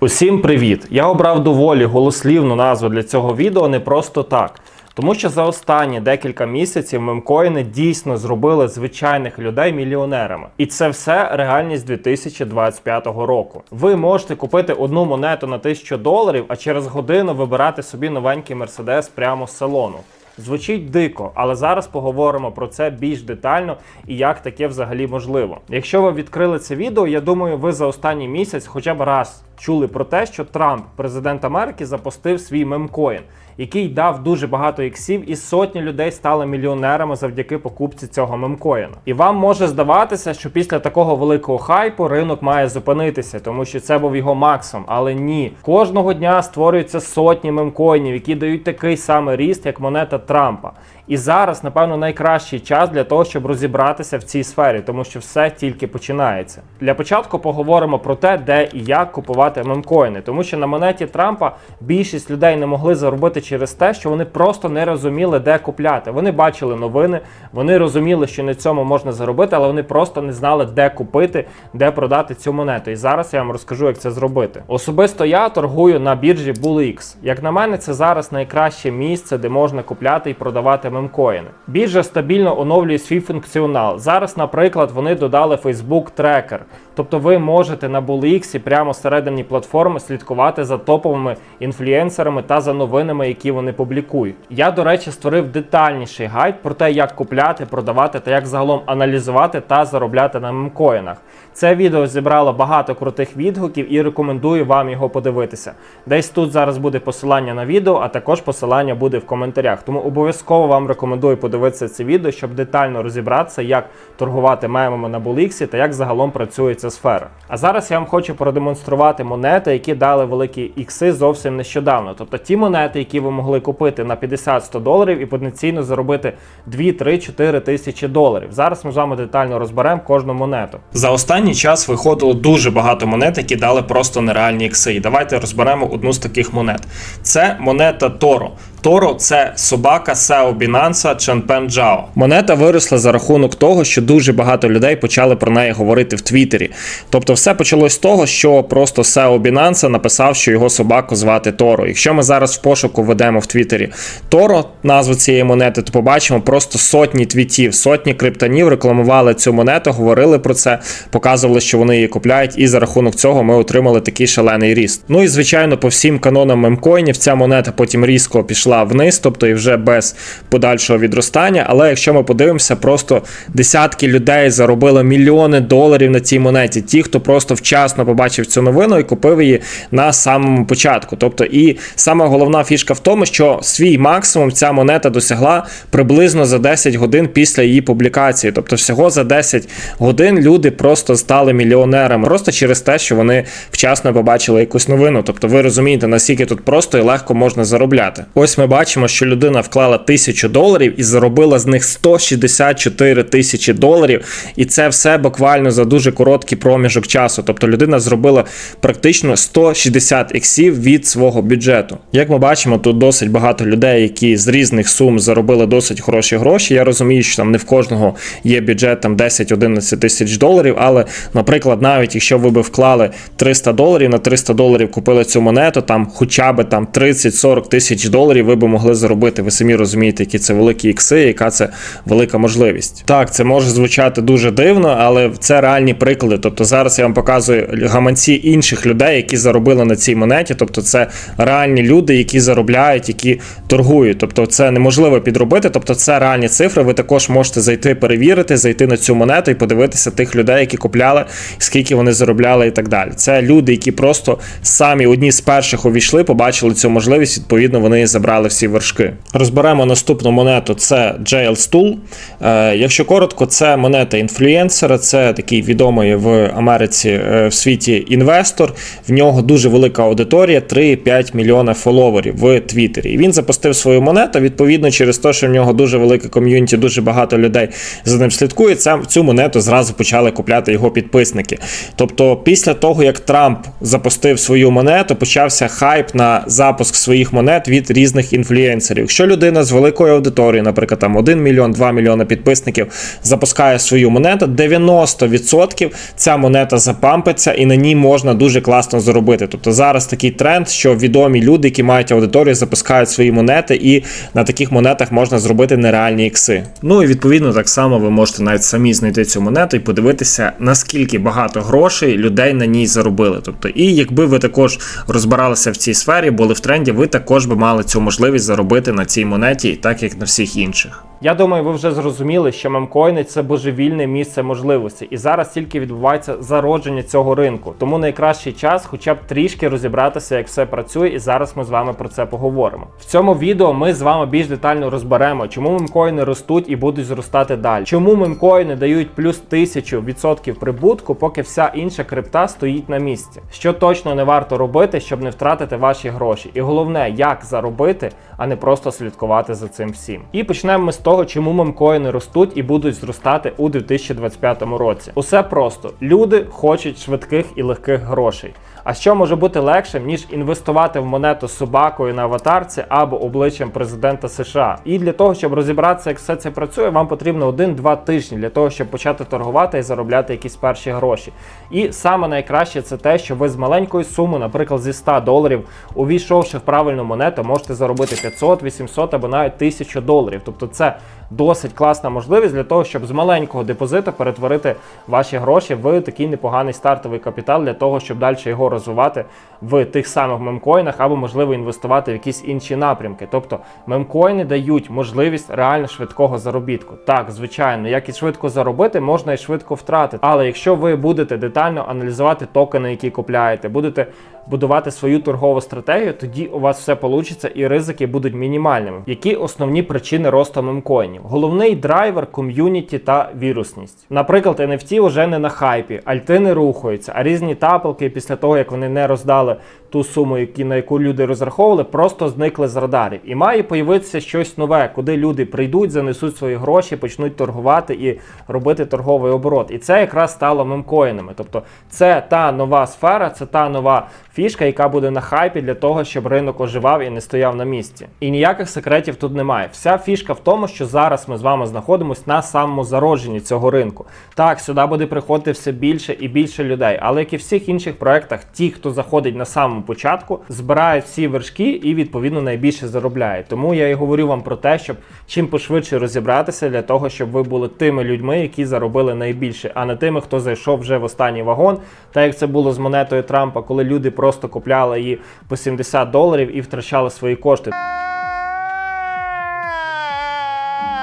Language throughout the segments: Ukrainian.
Усім привіт! Я обрав доволі голослівну назву для цього відео не просто так. Тому що за останні декілька місяців мемкоїни дійсно зробили звичайних людей мільйонерами. І це все реальність 2025 року. Ви можете купити одну монету на 1000 доларів, а через годину вибирати собі новенький мерседес прямо з салону. Звучить дико, але зараз поговоримо про це більш детально і як таке взагалі можливо. Якщо ви відкрили це відео, я думаю, ви за останній місяць хоча б раз чули про те, що Трамп, президент Америки, запустив свій мемкоін, який дав дуже багато іксів, і сотні людей стали мільйонерами завдяки покупці цього мемкоїна. І вам може здаватися, що після такого великого хайпу ринок має зупинитися, тому що це був його максимум. Але ні, кожного дня створюються сотні мемкоїнів, які дають такий самий ріст, як монета Трампа. І зараз, напевно, найкращий час для того, щоб розібратися в цій сфері, тому що все тільки починається. Для початку поговоримо про те, де і як купувати мемкоїни, тому що на монеті Трампа більшість людей не могли заробити через те, що вони просто не розуміли, де купляти. Вони бачили новини, вони розуміли, що на цьому можна заробити, але вони просто не знали, де купити, де продати цю монету. І зараз я вам розкажу, як це зробити. Особисто я торгую на біржі BullX. Як на мене, це зараз найкраще місце, де можна купляти і продавати мемкоїни. Біржа стабільно оновлює свій функціонал. Зараз, наприклад, вони додали Facebook Tracker. Тобто ви можете на BullX прямо всередині платформи слідкувати за топовими інфлюенсерами та за новинами, які вони публікують. Я, до речі, створив детальніший гайд про те, як купляти, продавати та як загалом аналізувати та заробляти на мемкоїнах. Це відео зібрало багато крутих відгуків і рекомендую вам його подивитися. Десь тут зараз буде посилання на відео, а також посилання буде в коментарях. Тому обов'язково вам рекомендую подивитися це відео, щоб детально розібратися, як торгувати мемами на BullX та як загалом працює ця сфера. А зараз я вам хочу продемонструвати монети, які дали великі ікси зовсім нещодавно. Тобто ті монети, які ви могли купити на 50-100 доларів і потенційно заробити 2-3-4 тисячі доларів. Зараз ми з вами детально розберемо кожну монету. За останній час виходило дуже багато монет, які дали просто нереальні ікси. І давайте розберемо одну з таких монет. Це монета Торо. Торо це собака SEO Binance Чанпен Джао. Монета виросла за рахунок того, що дуже багато людей почали про неї говорити в Твіттері. Тобто, все почалось з того, що просто SEO Binance написав, що його собаку звати Торо. Якщо ми зараз в пошуку ведемо в Твіттері Торо, назву цієї монети, то побачимо просто сотні твітів, сотні криптонів рекламували цю монету, говорили про це, показували, що вони її купляють, і за рахунок цього ми отримали такий шалений ріст. Ну і звичайно, по всім канонам мемкоїнів ця монета потім різко пішла вниз, тобто і вже без подальшого відростання. Але якщо ми подивимося, просто десятки людей заробили мільйони доларів на цій монеті. Ті, хто просто вчасно побачив цю новину і купив її на самому початку. Тобто, і саме головна фішка в тому, що свій максимум ця монета досягла приблизно за 10 годин після її публікації. Тобто, всього за 10 годин люди просто стали мільйонерами, просто через те, що вони вчасно побачили якусь новину. Тобто, ви розумієте, наскільки тут просто і легко можна заробляти. Ось ми бачимо, що людина вклала тисячу доларів і заробила з них 164 тисячі доларів. І це все буквально за дуже короткий проміжок часу. Тобто людина зробила практично 160 іксів від свого бюджету. Як ми бачимо, тут досить багато людей, які з різних сум заробили досить хороші гроші. Я розумію, що там не в кожного є бюджет там 10-11 тисяч доларів. Але, наприклад, навіть якщо ви би вклали 300 доларів на 300 доларів купили цю монету, там хоча б там 30-40 тисяч доларів ви би могли заробити. Ви самі розумієте, які це великі ікси, яка це велика можливість. Так, це може звучати дуже дивно, але це реальні приклади. Тобто зараз я вам показую гаманці інших людей, які заробили на цій монеті. Тобто, це реальні люди, які заробляють, які торгують. Тобто, це неможливо підробити. Тобто, це реальні цифри. Ви також можете зайти перевірити, зайти на цю монету і подивитися тих людей, які купляли, скільки вони заробляли, і так далі. Це люди, які просто самі одні з перших увійшли, побачили цю можливість. Відповідно, вони її забрали всі вершки. Розберемо наступну монету. Це JL Stool. Е, якщо коротко, це монета інфлюенсера, це такий відомий в Америці е, в світі інвестор. В нього дуже велика аудиторія, 3-5 мільйона фоловерів в Твіттері. І він запустив свою монету. Відповідно, через те, що в нього дуже велике ком'юніті, дуже багато людей за ним слідкує. Це цю монету зразу почали купляти його підписники. Тобто, після того як Трамп запустив свою монету, почався хайп на запуск своїх монет від різних крупних інфлюенсерів. Якщо людина з великою аудиторією, наприклад, там 1 мільйон, 2 мільйони підписників, запускає свою монету, 90% ця монета запампиться і на ній можна дуже класно заробити. Тобто зараз такий тренд, що відомі люди, які мають аудиторію, запускають свої монети, і на таких монетах можна зробити нереальні ікси. Ну і відповідно так само ви можете навіть самі знайти цю монету і подивитися, наскільки багато грошей людей на ній заробили. Тобто, і якби ви також розбиралися в цій сфері, були в тренді, ви також би мали цю можливість заробити на цій монеті, так як на всіх інших. Я думаю, ви вже зрозуміли, що мемкоїни це божевільне місце можливості, і зараз тільки відбувається зародження цього ринку. Тому найкращий час, хоча б трішки розібратися, як все працює, і зараз ми з вами про це поговоримо. В цьому відео ми з вами більш детально розберемо, чому мемкоїни ростуть і будуть зростати далі. Чому мемкоїни дають плюс тисячу відсотків прибутку, поки вся інша крипта стоїть на місці. Що точно не варто робити, щоб не втратити ваші гроші. І головне, як заробити, а не просто слідкувати за цим всім. І почнемо ми з того, чому мемкоїни ростуть і будуть зростати у 2025 році. Усе просто люди хочуть швидких і легких грошей. А що може бути легшим, ніж інвестувати в монету з собакою на аватарці або обличчям президента США? І для того, щоб розібратися, як все це працює, вам потрібно 1-2 тижні для того, щоб почати торгувати і заробляти якісь перші гроші. І саме найкраще це те, що ви з маленької суми, наприклад, зі 100 доларів, увійшовши в правильну монету, можете заробити 500, 800 або навіть 1000 доларів. Тобто це досить класна можливість для того, щоб з маленького депозиту перетворити ваші гроші в такий непоганий стартовий капітал для того, щоб далі його розвивати в тих самих мемкоїнах або можливо інвестувати в якісь інші напрямки. Тобто мемкоїни дають можливість реально швидкого заробітку. Так, звичайно, як і швидко заробити, можна і швидко втратити. Але якщо ви будете детально аналізувати токени, які купляєте, будете будувати свою торгову стратегію, тоді у вас все вийде і ризики будуть мінімальними. Які основні причини росту мемкоїнів? Головний драйвер ком'юніті та вірусність. Наприклад, NFT вже не на хайпі, альти не рухаються, а різні тапелки після того, як вони не роздали ту суму, на яку люди розраховували, просто зникли з радарів. І має появитися щось нове, куди люди прийдуть, занесуть свої гроші, почнуть торгувати і робити торговий оборот. І це якраз стало мемкоїнами. Тобто це та нова сфера, це та нова фішка, яка буде на хайпі для того, щоб ринок оживав і не стояв на місці. І ніяких секретів тут немає. Вся фішка в тому, що зараз ми з вами знаходимося на самому зародженні цього ринку. Так, сюди буде приходити все більше і більше людей, але як і в всіх інших проектах, ті, хто заходить на самому початку, збирають всі вершки і відповідно найбільше заробляють. Тому я і говорю вам про те, щоб чим пошвидше розібратися для того, щоб ви були тими людьми, які заробили найбільше, а не тими, хто зайшов вже в останній вагон. Так як це було з монетою Трампа, коли люди просто купляли її по 70 доларів і втрачала свої кошти.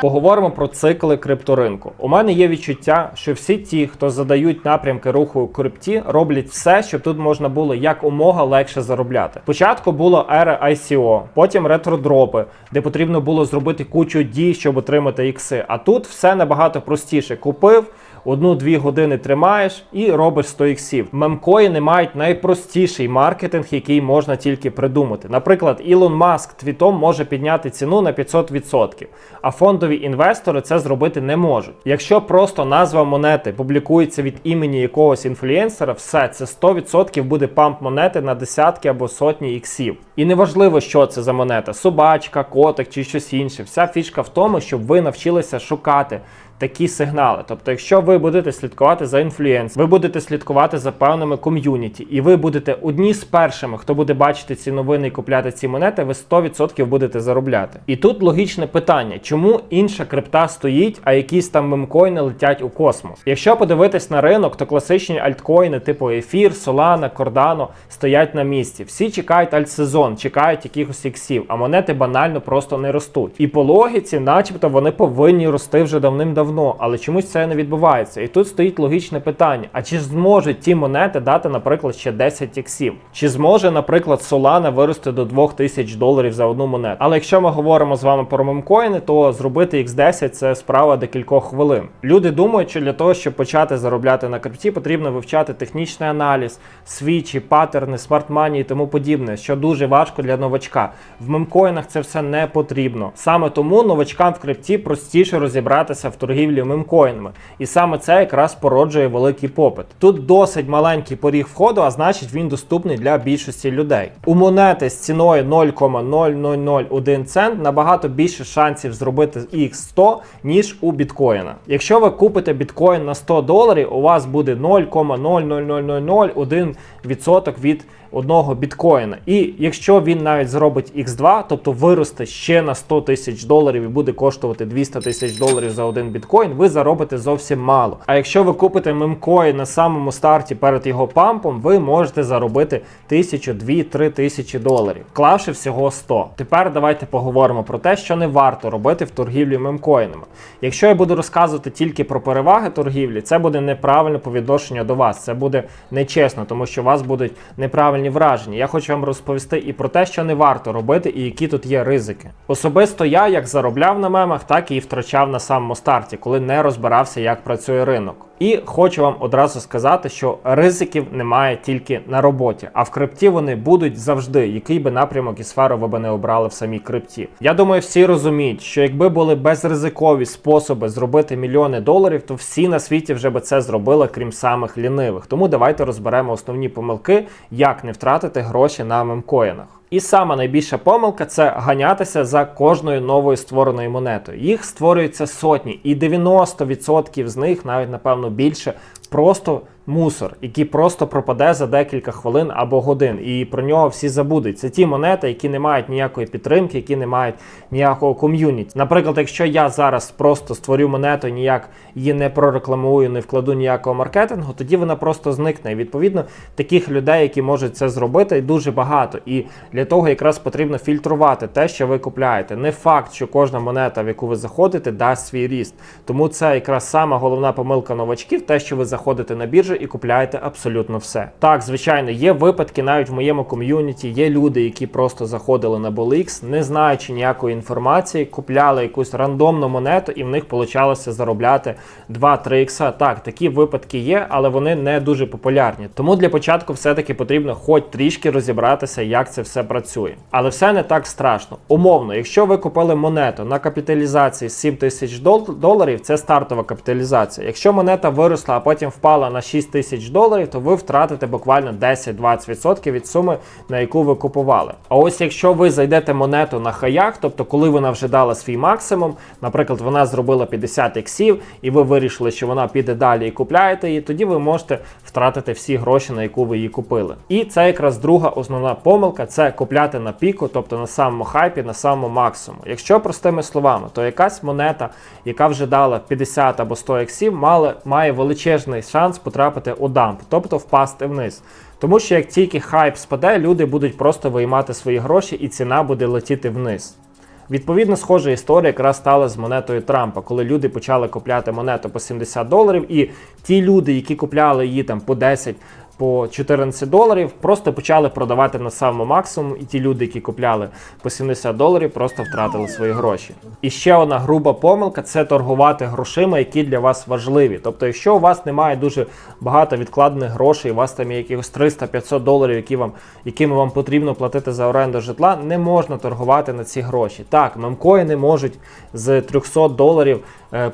Поговоримо про цикли крипторинку. У мене є відчуття, що всі ті, хто задають напрямки руху у крипті, роблять все, щоб тут можна було якомога легше заробляти. Спочатку була ера ICO, потім ретродропи, де потрібно було зробити кучу дій, щоб отримати ікси. А тут все набагато простіше. Купив. Одну-дві години тримаєш і робиш 100 іксів. Мемкоїни мають найпростіший маркетинг, який можна тільки придумати. Наприклад, Ілон Маск твітом може підняти ціну на 500%, а фондові інвестори це зробити не можуть. Якщо просто назва монети публікується від імені якогось інфлюенсера, все це 100% буде памп монети на десятки або сотні іксів. І неважливо, що це за монета: собачка, котик чи щось інше. Вся фішка в тому, щоб ви навчилися шукати такі сигнали. Тобто, якщо ви будете слідкувати за інфлюенс, ви будете слідкувати за певними ком'юніті, і ви будете одні з першими, хто буде бачити ці новини і купляти ці монети, ви 100% будете заробляти. І тут логічне питання, чому інша крипта стоїть, а якісь там мемкоїни летять у космос? Якщо подивитись на ринок, то класичні альткоїни, типу Ефір, Solana, Cardano, стоять на місці. Всі чекають альтсезон, чекають якихось іксів, а монети банально просто не ростуть. І по логіці, начебто, вони повинні рости вже давним-давно давно, але чомусь це не відбувається. І тут стоїть логічне питання: а чи зможуть ті монети дати, наприклад, ще 10 іксів? Чи зможе, наприклад, Solana вирости до 2000 доларів за одну монету? Але якщо ми говоримо з вами про мемкоїни, то зробити X10 це справа декількох хвилин. Люди думають, що для того, щоб почати заробляти на крипті, потрібно вивчати технічний аналіз, свічі, паттерни, смарт-мані і тому подібне, що дуже важко для новачка. В мемкоїнах це все не потрібно. Саме тому новачкам в крипті простіше розібратися в торгівлі мемкоїнами. І саме це якраз породжує великий попит. Тут досить маленький поріг входу, а значить він доступний для більшості людей. У монети з ціною 0,0001 цент набагато більше шансів зробити X100, ніж у біткоїна. Якщо ви купите біткоін на 100 доларів, у вас буде 0,00001% від одного біткоїна. І якщо він навіть зробить X2, тобто виросте ще на 100 тисяч доларів і буде коштувати 200 тисяч доларів за один біткоін, ви заробите зовсім мало. А якщо ви купите мемкоін на самому старті перед його пампом, ви можете заробити тисячу, дві, три тисячі доларів, вклавши всього 100. Тепер давайте поговоримо про те, що не варто робити в торгівлі мемкоїнами. Якщо я буду розказувати тільки про переваги торгівлі, це буде неправильно по відношенню до вас. Це буде нечесно, тому що у вас будуть неправильні враження. Я хочу вам розповісти і про те, що не варто робити, і які тут є ризики. Особисто я як заробляв на мемах, так і втрачав на самому старті, коли не розбирався, як працює ринок. І хочу вам одразу сказати, що ризиків немає тільки на роботі, а в крипті вони будуть завжди, який би напрямок і сферу ви би не обрали в самій крипті. Я думаю, всі розуміють, що якби були безризикові способи зробити мільйони доларів, то всі на світі вже би це зробили, крім самих лінивих. Тому давайте розберемо основні помилки, як не втратити гроші на мемкоїнах. І сама найбільша помилка це ганятися за кожною новою створеною монетою. Їх створюється сотні, і 90% з них, навіть напевно більше, просто мусор, який просто пропаде за декілька хвилин або годин, і про нього всі забудуть. Це ті монети, які не мають ніякої підтримки, які не мають ніякого ком'юніті. Наприклад, якщо я зараз просто створю монету, ніяк її не прорекламую, не вкладу ніякого маркетингу, тоді вона просто зникне. І відповідно таких людей, які можуть це зробити, дуже багато. І для того якраз потрібно фільтрувати те, що ви купляєте. Не факт, що кожна монета, в яку ви заходите, дасть свій ріст. Тому це якраз сама головна помилка новачків, те, що ви заходите на біржу і купляєте абсолютно все. Так, звичайно, є випадки навіть в моєму ком'юніті. Є люди, які просто заходили на BolX, не знаючи ніякої інформації, купляли якусь рандомну монету, і в них получалося заробляти 2-3 ікса. Так, такі випадки є, але вони не дуже популярні. Тому для початку все-таки потрібно хоч трішки розібратися, як це все працює. Але все не так страшно. Умовно, якщо ви купили монету на капіталізації 7 тисяч доларів, це стартова капіталізація. Якщо монета виросла, а потім впала на 6 тисяч доларів, то ви втратите буквально 10-20% від суми, на яку ви купували. А ось якщо ви зайдете монету на хаях, тобто коли вона вже дала свій максимум, наприклад, вона зробила 50 іксів, і ви вирішили, що вона піде далі і купляєте її, тоді ви можете втратити всі гроші, на яку ви її купили. І це якраз друга основна помилка це купляти на піку, тобто на самому хайпі, на самому максимуму. Якщо простими словами, то якась монета, яка вже дала 50 або 100 іксів, має, має величезний шанс потрапити у дамп, тобто впасти вниз. Тому що як тільки хайп спаде, люди будуть просто виймати свої гроші і ціна буде летіти вниз. Відповідно, схожа історія якраз стала з монетою Трампа, коли люди почали купляти монету по 70 доларів, і ті люди, які купляли її там по 10 по 14 доларів, просто почали продавати на самому максимум, і ті люди, які купляли по 70 доларів, просто втратили свої гроші. І ще одна груба помилка це торгувати грошима, які для вас важливі. Тобто, якщо у вас немає дуже багато відкладених грошей, у вас там є якихось 300-500 доларів, які вам, якими вам потрібно платити за оренду житла, не можна торгувати на ці гроші. Так, мемкоїни можуть з 300 доларів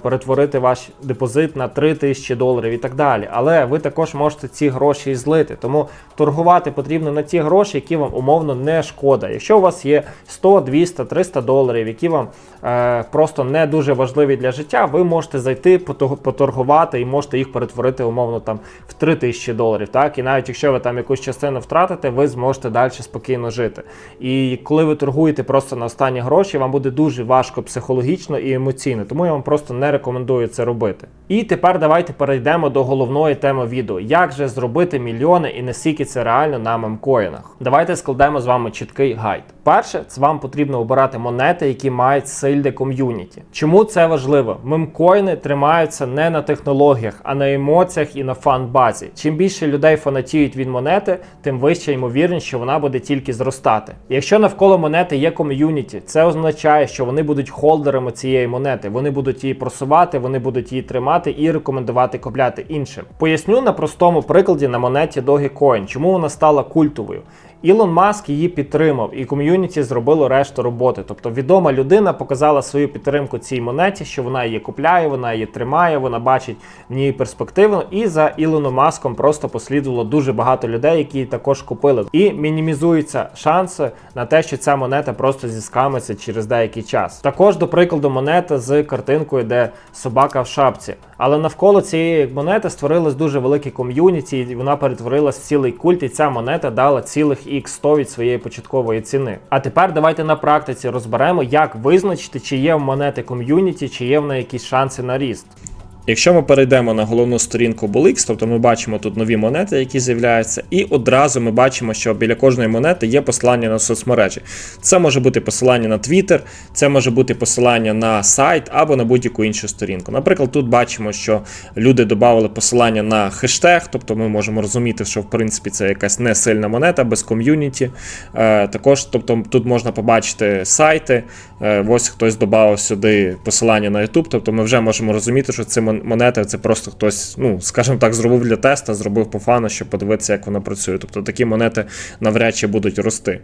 перетворити ваш депозит на 3000 доларів і так далі. Але ви також можете ці гроші злити. Тому торгувати потрібно на ті гроші, які вам умовно не шкода. Якщо у вас є 100, 200, 300 доларів, які вам е, просто не дуже важливі для життя, ви можете зайти, поторгувати і можете їх перетворити умовно там в 3000 доларів. Так? І навіть якщо ви там якусь частину втратите, ви зможете далі спокійно жити. І коли ви торгуєте просто на останні гроші, вам буде дуже важко психологічно і емоційно. Тому я вам просто не рекомендую це робити. І тепер давайте перейдемо до головної теми відео: як же зробити мільйони і наскільки це реально на мемкоїнах. Давайте складемо з вами чіткий гайд. Перше, це вам потрібно обирати монети, які мають сильне ком'юніті. Чому це важливо? Мемкоїни тримаються не на технологіях, а на емоціях і на фан-базі. Чим більше людей фанатіють від монети, тим вища ймовірність, що вона буде тільки зростати. Якщо навколо монети є ком'юніті, це означає, що вони будуть холдерами цієї монети. Вони будуть її просувати, вони будуть її тримати і рекомендувати купляти іншим. Поясню на простому прикладі на монеті Dogecoin, чому вона стала культовою. Ілон Маск її підтримав, і ком'юніті зробило решту роботи. Тобто відома людина показала свою підтримку цій монеті, що вона її купляє, вона її тримає, вона бачить в ній перспективу. І за Ілоном Маском просто послідувало дуже багато людей, які її також купили. І мінімізуються шанси на те, що ця монета просто зіскамиться через деякий час. Також, до прикладу, монета з картинкою, де собака в шапці. Але навколо цієї монети створилось дуже велике ком'юніті, і вона перетворилась в цілий культ, і ця монета дала цілих X100 від своєї початкової ціни. А тепер давайте на практиці розберемо, як визначити, чи є в монети ком'юніті, чи є в неї якісь шанси на ріст. Якщо ми перейдемо на головну сторінку BullX, тобто ми бачимо тут нові монети, які з'являються, і одразу ми бачимо, що біля кожної монети є посилання на соцмережі. Це може бути посилання на Twitter, це може бути посилання на сайт або на будь-яку іншу сторінку. Наприклад, тут бачимо, що люди додали посилання на хештег, тобто ми можемо розуміти, що в принципі це якась не сильна монета без ком'юніті. Е, також тобто, тут можна побачити сайти. Е, ось хтось додав сюди посилання на YouTube, тобто ми вже можемо розуміти, що це монета це просто хтось, ну скажімо так, зробив для теста, зробив по фану, щоб подивитися, як вона працює. Тобто такі монети навряд чи будуть рости.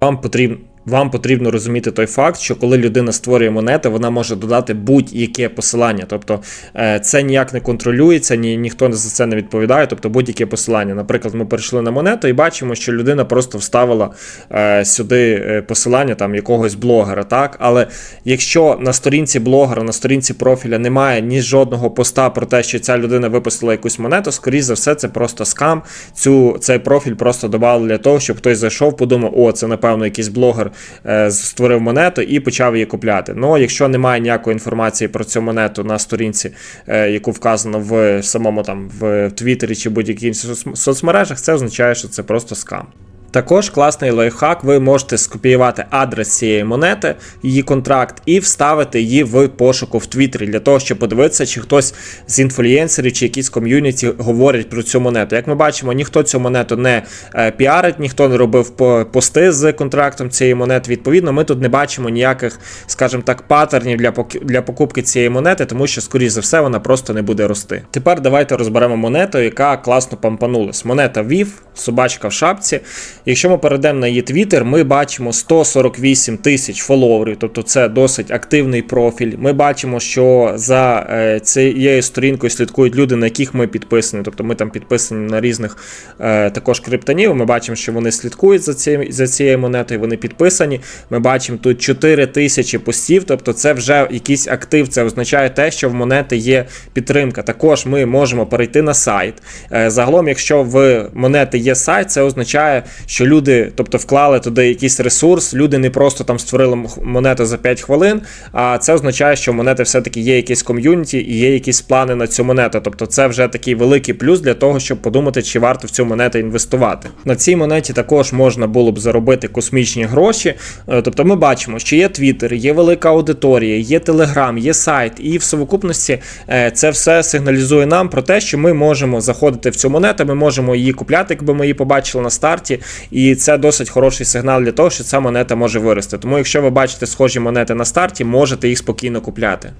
Вам потрібно. Вам потрібно розуміти той факт, що коли людина створює монети, вона може додати будь-яке посилання. Тобто е, це ніяк не контролюється, ні, ніхто за це не відповідає. Тобто будь-яке посилання. Наприклад, ми перейшли на монету і бачимо, що людина просто вставила е, сюди е, посилання там якогось блогера. так? Але якщо на сторінці блогера, на сторінці профіля немає ні жодного поста про те, що ця людина випустила якусь монету, скоріш за все, це просто скам. Цю, Цей профіль просто додали для того, щоб хтось зайшов, подумав, о, це напевно якийсь блогер. Е, створив монету і почав її купляти. Ну, якщо немає ніякої інформації про цю монету на сторінці, е, яку вказано в самому там в Твіттері чи будь-якій соцмережах, це означає, що це просто скам. Також класний лайфхак, ви можете скопіювати адрес цієї монети, її контракт, і вставити її в пошуку в Твіттері для того, щоб подивитися, чи хтось з інфлюєнсерів чи якісь ком'юніті говорять про цю монету. Як ми бачимо, ніхто цю монету не е, піарить, ніхто не робив пости з контрактом цієї монети. Відповідно, ми тут не бачимо ніяких, скажімо так, паттернів для для покупки цієї монети, тому що, скоріш за все, вона просто не буде рости. Тепер давайте розберемо монету, яка класно пампанулась. Монета VIV, собачка в шапці. Якщо ми перейдемо на її твіттер, ми бачимо 148 тисяч фоловерів, тобто це досить активний профіль. Ми бачимо, що за е, цією сторінкою слідкують люди, на яких ми підписані. Тобто ми там підписані на різних е, також криптонів. Ми бачимо, що вони слідкують за цією, за цією монетою, вони підписані. Ми бачимо тут 4 тисячі постів, тобто це вже якийсь актив. Це означає те, що в монети є підтримка. Також ми можемо перейти на сайт. Е, загалом, якщо в монети є сайт, це означає, що що люди, тобто, вклали туди якийсь ресурс, люди не просто там створили монету за 5 хвилин, а це означає, що монети все-таки є якісь ком'юніті і є якісь плани на цю монету. Тобто це вже такий великий плюс для того, щоб подумати, чи варто в цю монету інвестувати. На цій монеті також можна було б заробити космічні гроші. Е, тобто ми бачимо, що є Твіттер, є велика аудиторія, є Телеграм, є сайт, і в совокупності е, це все сигналізує нам про те, що ми можемо заходити в цю монету, ми можемо її купляти, якби ми її побачили на старті. І це досить хороший сигнал для того, що ця монета може вирости. Тому, якщо ви бачите схожі монети на старті, можете їх спокійно купляти.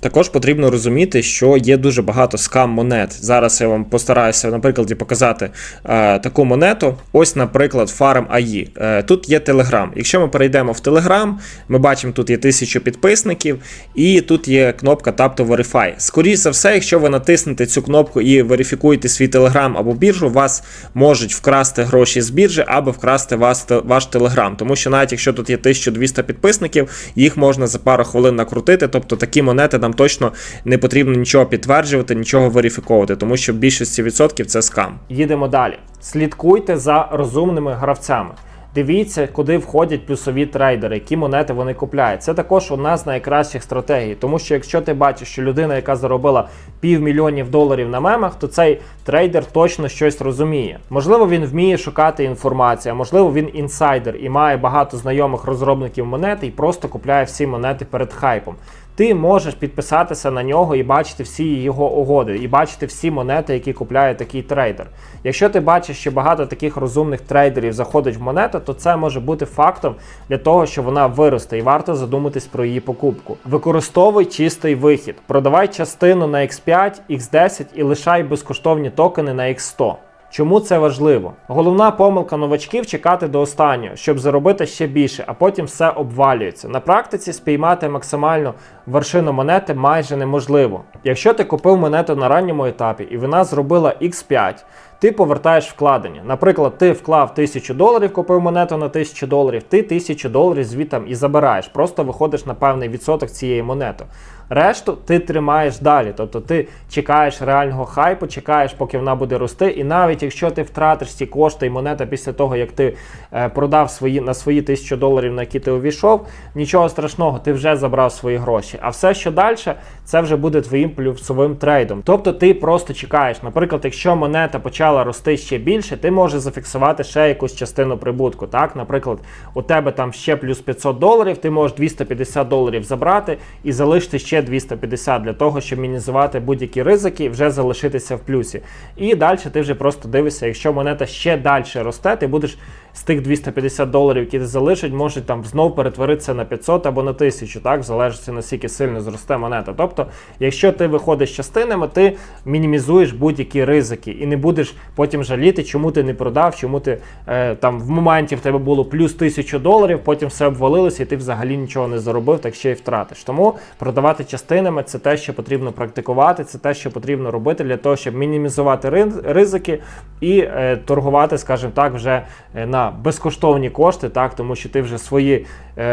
Також потрібно розуміти, що є дуже багато скам монет. Зараз я вам постараюся на прикладі показати е, таку монету. Ось, наприклад, Farm AI. Е, тут є Telegram. Якщо ми перейдемо в Telegram, ми бачимо, тут є тисячу підписників, і тут є кнопка Tap to Verify. Скоріше за все, якщо ви натиснете цю кнопку і верифікуєте свій Telegram або біржу, вас можуть вкрасти гроші з біржі або вкрасти вас, ваш Telegram. Тому що навіть якщо тут є 1200 підписників, їх можна за пару хвилин накрутити. Тобто такі монети нам нам точно не потрібно нічого підтверджувати, нічого верифіковувати, тому що в більшості відсотків це скам. Їдемо далі. Слідкуйте за розумними гравцями. Дивіться, куди входять плюсові трейдери, які монети вони купляють. Це також одна з найкращих стратегій, тому що якщо ти бачиш, що людина, яка заробила півмільйонів доларів на мемах, то цей трейдер точно щось розуміє. Можливо, він вміє шукати інформацію, а можливо, він інсайдер і має багато знайомих розробників монети і просто купляє всі монети перед хайпом ти можеш підписатися на нього і бачити всі його угоди, і бачити всі монети, які купляє такий трейдер. Якщо ти бачиш, що багато таких розумних трейдерів заходить в монету, то це може бути фактом для того, що вона виросте, і варто задуматись про її покупку. Використовуй чистий вихід, продавай частину на X5, X10 і лишай безкоштовні токени на X100. Чому це важливо? Головна помилка новачків чекати до останнього, щоб заробити ще більше, а потім все обвалюється. На практиці спіймати максимальну вершину монети майже неможливо. Якщо ти купив монету на ранньому етапі і вона зробила X5, ти повертаєш вкладення. Наприклад, ти вклав 1000 доларів, купив монету на 1000 доларів, ти 1000 доларів звітом і забираєш. Просто виходиш на певний відсоток цієї монети. Решту ти тримаєш далі. Тобто ти чекаєш реального хайпу, чекаєш, поки вона буде рости. І навіть якщо ти втратиш ці кошти і монета після того, як ти е, продав свої на свої 1000 доларів, на які ти увійшов, нічого страшного, ти вже забрав свої гроші. А все, що далі, це вже буде твоїм плюсовим трейдом. Тобто ти просто чекаєш. Наприклад, якщо монета почала рости ще більше, ти можеш зафіксувати ще якусь частину прибутку. Так, наприклад, у тебе там ще плюс 500 доларів, ти можеш 250 доларів забрати і залишити ще 250 для того, щоб мінімізувати будь-які ризики, і вже залишитися в плюсі. І далі ти вже просто дивишся, якщо монета ще далі росте, ти будеш з тих 250 доларів, які ти залишить, можуть там знов перетворитися на 500 або на 1000, так, в залежності наскільки сильно зросте монета. Тобто, якщо ти виходиш частинами, ти мінімізуєш будь-які ризики і не будеш потім жаліти, чому ти не продав, чому ти е, там в моменті в тебе було плюс 1000 доларів, потім все обвалилося, і ти взагалі нічого не заробив, так ще й втратиш. Тому продавати частинами це те, що потрібно практикувати, це те, що потрібно робити для того, щоб мінімізувати ризики і е, торгувати, скажімо так, вже е, на безкоштовні кошти, так? Тому що ти вже свої,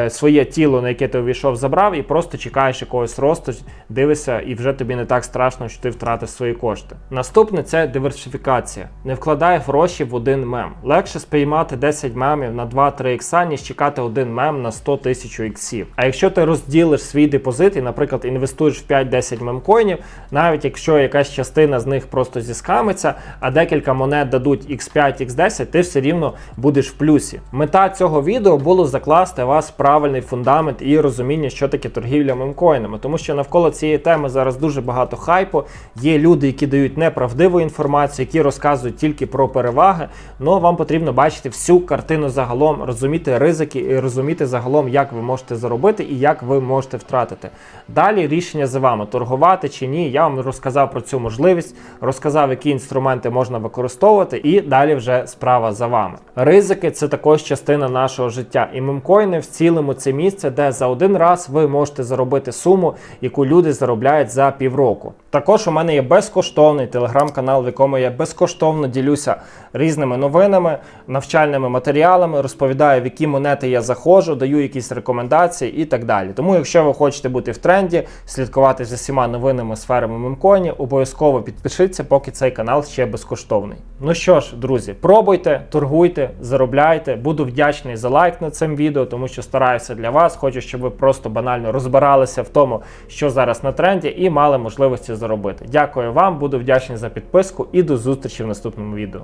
своє тіло, на яке ти увійшов, забрав, і просто чекаєш якогось росту, дивишся, і вже тобі не так страшно, що ти втратив свої кошти. Наступне це диверсифікація. Не вкладай гроші в один мем. Легше спіймати 10 мемів на 2-3 ікса, ніж чекати один мем на 100 тисяч іксів. А якщо ти розділиш свій депозит і, наприклад, інвестуєш в 5-10 мемкоїнів, навіть якщо якась частина з них просто зіскамиться, а декілька монет дадуть X5, X10, ти все рівно будеш в плюсі. Мета цього відео було закласти у вас правильний фундамент і розуміння, що таке торгівля мемкоїнами, тому що навколо цієї теми зараз дуже багато хайпу. Є люди, які дають неправдиву інформацію, які розказують тільки про переваги. Ну вам потрібно бачити всю картину загалом, розуміти ризики і розуміти загалом, як ви можете заробити і як ви можете втратити. Далі рішення за вами торгувати чи ні. Я вам розказав про цю можливість, розказав, які інструменти можна використовувати, і далі вже справа за вами. Ризики це також частина нашого життя. І мемкоїни в цілому це місце, де за один раз ви можете заробити суму, яку люди заробляють за півроку. Також у мене є безкоштовний телеграм-канал, в якому я безкоштовно ділюся різними новинами, навчальними матеріалами, розповідаю, в які монети я заходжу, даю якісь рекомендації і так далі. Тому, якщо ви хочете бути в тренді, слідкувати за всіма новинами сферами мемкоїнів, обов'язково підпишіться, поки цей канал ще безкоштовний. Ну що ж, друзі, пробуйте, торгуйте, заробляйте. Буду вдячний за лайк на цим відео, тому що стараюся для вас. Хочу, щоб ви просто банально розбиралися в тому, що зараз на тренді, і мали можливості заробити. Дякую вам, буду вдячний за підписку і до зустрічі в наступному відео.